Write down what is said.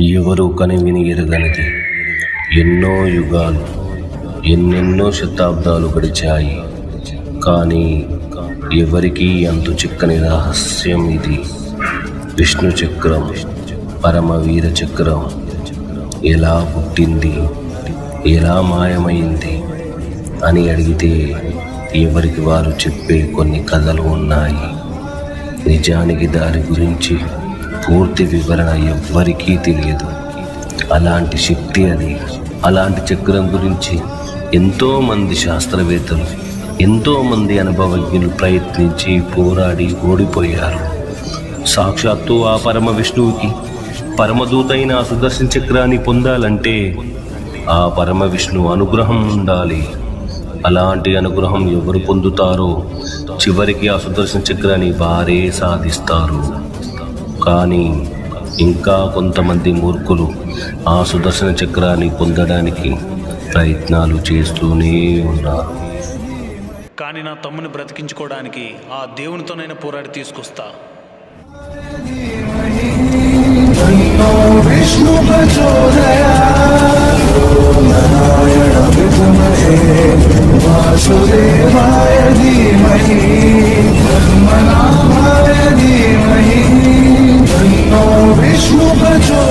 ఎవరు కనివిని ఎరగనిది. ఎన్నో యుగాలు ఎన్నెన్నో శతాబ్దాలు గడిచాయి. కానీ ఎవరికీ అంతు చిక్కని రహస్యం ఇది. విష్ణు చక్రం పరమవీర చక్రం ఎలా పుట్టింది? ఎలా మాయమైంది? అని అడిగితే ఎవరికి వారు చెప్పే కొన్ని కథలు ఉన్నాయి. నిజానికి దాని గురించి పూర్తి వివరణ ఎవ్వరికీ తెలియదు. అలాంటి శక్తి అది. అలాంటి చక్రం గురించి ఎంతోమంది శాస్త్రవేత్తలు ఎంతోమంది అనుభవజ్ఞులు ప్రయత్నించి పోరాడి ఓడిపోయారు. సాక్షాత్తు ఆ పరమ విష్ణువుకి పరమదూతైన సుదర్శన చక్రాన్ని పొందాలంటే ఆ పరమ విష్ణు అనుగ్రహం ఉండాలి. అలాంటి అనుగ్రహం ఎవరు పొందుతారో చివరికి ఆ సుదర్శన చక్రాన్ని వారే సాధిస్తారు. కానీ ఇంకా కొంతమంది మూర్ఖులు ఆ సుదర్శన చక్రాన్ని పొందడానికి ప్రయత్నాలు చేస్తూనే ఉన్నారు. కానీ నా తమ్ముని బ్రతికించుకోవడానికి ఆ దేవునితోనైనా పోరాడి తీసుకొస్తా. విష్ణు 我们就